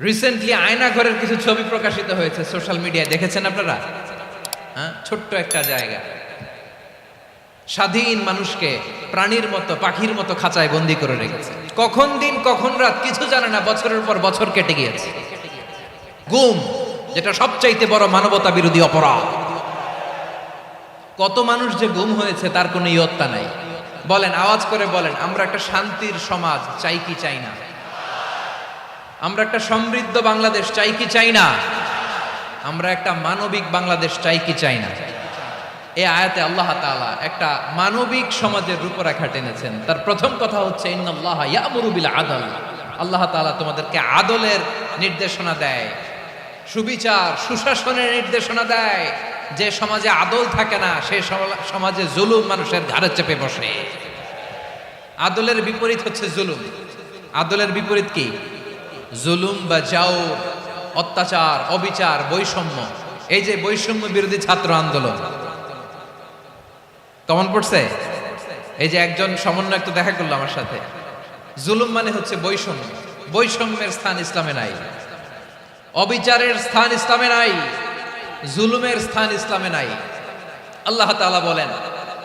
Recently আয়না ঘরের কিছু ছবি প্রকাশিত হয়েছে সোশ্যাল মিডিয়ায় দেখেছেন আপনারা? হ্যাঁ? ছোট্ট একটা জায়গা। স্বাধীন মানুষকে প্রাণীর মতো, পাখির মতো খাঁচায় বন্দি করে রেখেছে। কখন দিন, কখন রাত, কিছু জানে না, বছরের পর বছর কেটে গিয়েছে। গুম, যেটা সবচাইতে বড় মানবতা বিরোধী অপরাধ। কত মানুষ যে গুম হয়েছে, তার কোনো ইয়ত্তা নাই। বলেন, আওয়াজ করে বলেন, আমরা একটা শান্তির সমাজ, চাই কি, চাই না। আমরা একটা সমৃদ্ধ বাংলাদেশ চাই কি চাই না? আমরা একটা মানবিক বাংলাদেশ চাই কি চাই না? এই আয়াতে আল্লাহ তাআলা একটা মানবিক সমাজের রূপরেখা টেনেছেন। তার প্রথম কথা হচ্ছে আদল। আল্লাহ তাআলা তোমাদেরকে আদলের নির্দেশনা দেয়, সুবিচার, সুশাসনের নির্দেশনা দেয়। যে সমাজে আদল থাকে না, সে সমাজে জুলুম মানুষের ঘাড়ে চেপে বসে। আদলের বিপরীত হচ্ছে জুলুম। আদলের বিপরীত কি? জুলুম বা যাও, অত্যাচার, অবিচার, বৈষম্য, এই যে বৈষম্য বিরোধী ছাত্র আন্দোলন, কমন পড়ছে? এই যে একজন সমন্বয় তো দেখা করল আমার সাথে। জুলুম মানে হচ্ছে বৈষম্য। বৈষম্যের স্থান ইসলামে নাই। অবিচারের স্থান ইসলামে নাই। জুলুমের স্থান ইসলামে নাই। আল্লাহ তাআলা বলেন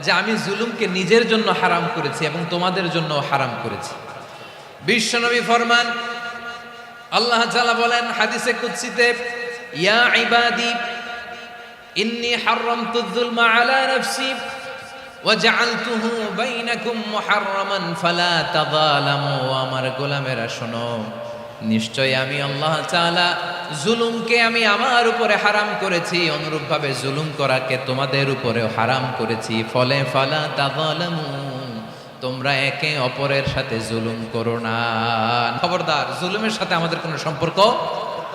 যে আমি জুলুমকে নিজের জন্য হারাম করেছি এবং তোমাদের জন্য হারাম করেছি। বিশ্বনবী ফরমান আল্লাহ তাআলা বলেন হাদিসে কুদসিতে ইয়া ইবাদি ইন্নী হারামতু যুলমা আলা নাফসি وجعلته بينكم محرما فلا تظالموا আমার গোলামেরা শোনো নিশ্চয় আমি আল্লাহ তাআলা জুলুমকে আমি আমার উপরে হারাম করেছি অনুরূপভাবে জুলুম করাকে তোমাদের উপরেও হারাম করেছি ফলে ফালা তাযালামু তোমরা একে অপরের সাথে জুলুম করো না। খবরদার, জুলুমের সাথে আমাদের কোনো সম্পর্ক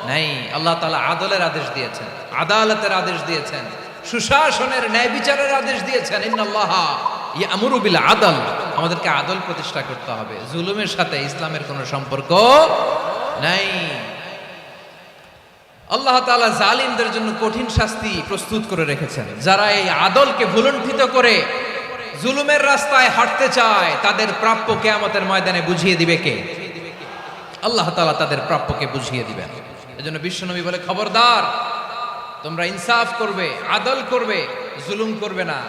নাই। আল্লাহ তালা আদলের আদেশ দিয়েছেন, আদালতের আদেশ দিয়েছেন, সুশাসনের ন্যায় বিচারের আদেশ দিয়েছেন। ইন্নাল্লাহ আদল। আমাদেরকে আদল প্রতিষ্ঠা করতে হবে। জুলুমের সাথে ইসলামের কোনো সম্পর্ক নাই। আল্লাহ তাআলা জালিমদের জন্য কঠিন শাস্তি প্রস্তুত করে রেখেছেন। যারা এই আদলকে ভুলণ্ঠিত করে জুলুমের রাস্তায় হাঁটতে চায়, তাদের প্রাপ্য কেয়ামতের ময়দানে বুঝিয়ে দিবে কে? আল্লাহ তালা তাদের প্রাপ্যকে বুঝিয়ে দিবেন। এজন্য বিশ্বনবী বলে, খবরদার, তোমরা ইনসাফ করবে, আদল করবে, জুলুম করবে না।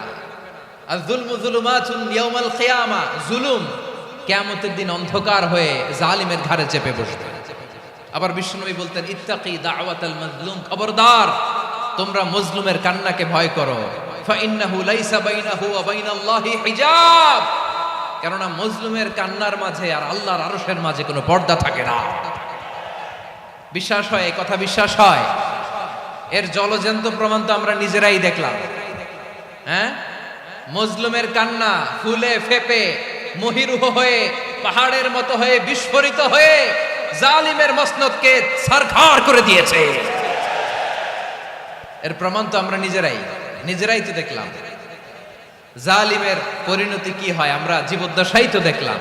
আর জুলমু জুলুমাতুন ইয়াউমাল কিয়ামা, জুলুম কিয়ামতের দিন অন্ধকার হয়ে জালিমের ঘাড়ে চেপে বসবে। আবার বিশ্বনবী বলতেন, ইত্তাকি দাওয়াতাল মাজলুম। খবরদার, তোমরা মজলুমের কান্নাকে ভয় করো। ফাইন্নাহু লাইসা বাইনাহু ওয়া বাইনাল্লাহি হিজাব। কেননা মজলুমের কান্নার মাঝে আর আল্লাহর আরশের মাঝে কোনো পর্দা থাকে না। বিশ্বাস হয়, এই কথা বিশ্বাস হয়? এর জলজন্ত প্রমাণ তো আমরা নিজেরাই দেখলাম। হ্যাঁ? মজলুমের কান্না ফুলে ফেপে, মহিরুহ হয়ে, পাহাড়ের মতো হয়ে, বিস্ফোরিত হয়ে, জালিমের মসনদকে সারখার করে দিয়েছে। এর প্রমাণ তো আমরা নিজেরাই। নিজেরাই তো দেখলাম। জালিমের পরিণতি কি হয়, আমরা জীবদ্দশাই তো দেখলাম।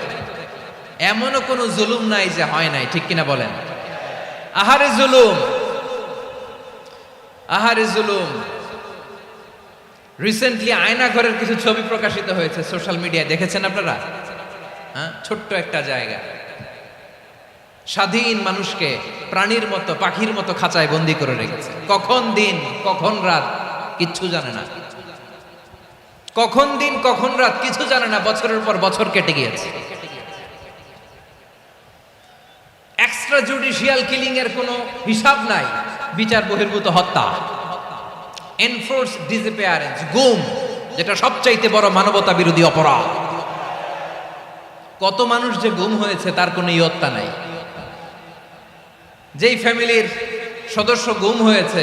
এমনও কোনো জুলুম নাই যে হয় নাই, ঠিক কিনা বলেন? আহারে জুলুম আহারে জুলুম। রিসেন্টলি আয়না ঘরের কিছু ছবি প্রকাশিত হয়েছে সোশ্যাল মিডিয়ায় দেখেছেন আপনারা? হ্যাঁ? ছোট্ট একটা জায়গা। স্বাধীন মানুষকে প্রাণীর মতো, পাখির মতো খাঁচায় বন্দি করে রেখেছে। কখন দিন, কখন রাত? কিচ্ছু জানে না। কখন দিন, কখন রাত কিছু জানে না, বছরের পর বছর কেটে গিয়েছে। এক্সট্রা জুডিশিয়াল কিলিং এর কোনো হিসাব নাই, বিচার বহির্ভূত হত্যা। এনফোর্স ডিসঅ্যাপিয়ারেন্স গুম, যেটা সবচাইতে বড় মানবতা বিরোধী অপরাধ। কত মানুষ যে গুম হয়েছে, তার কোনো ইয়ত্তা নাই। যেই ফ্যামিলির সদস্য গুম হয়েছে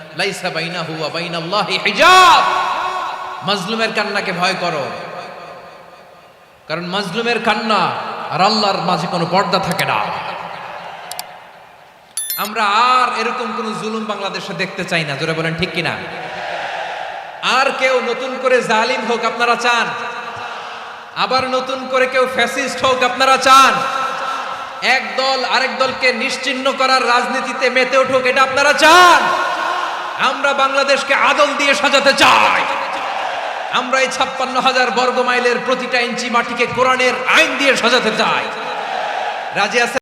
লাইসা বাইনাহু ওয়া বাইনাল্লাহি হিজাব। মাজলুমের কান্নাকে ভয় করো। কারণ মাজলুমের কান্না আর আল্লাহর মাঝে কোনো পর্দা থাকে না। আমরা আর এরকম কোন জুলুম বাংলাদেশে দেখতে চাই না। জোরে বলেন ঠিক কিনা? আর কেউ নতুন করে জালিম হোক আপনারা চান। আবার নতুন করে কেউ ফ্যাসিস্ট হোক আপনারা চান। এক দল আরেক দলকে নিশ্চিহ্ন করার রাজনীতিতে মেতে উঠুক, এটা আপনারা চান। আমরা বাংলাদেশকে আদল দিয়ে সাজাতে চাই। আমরা এই ছাপ্পান্ন হাজার বর্গ মাইলের প্রতিটা ইঞ্চি মাটিকে কোরআনের আইন দিয়ে সাজাতে চাই। রাজি আছে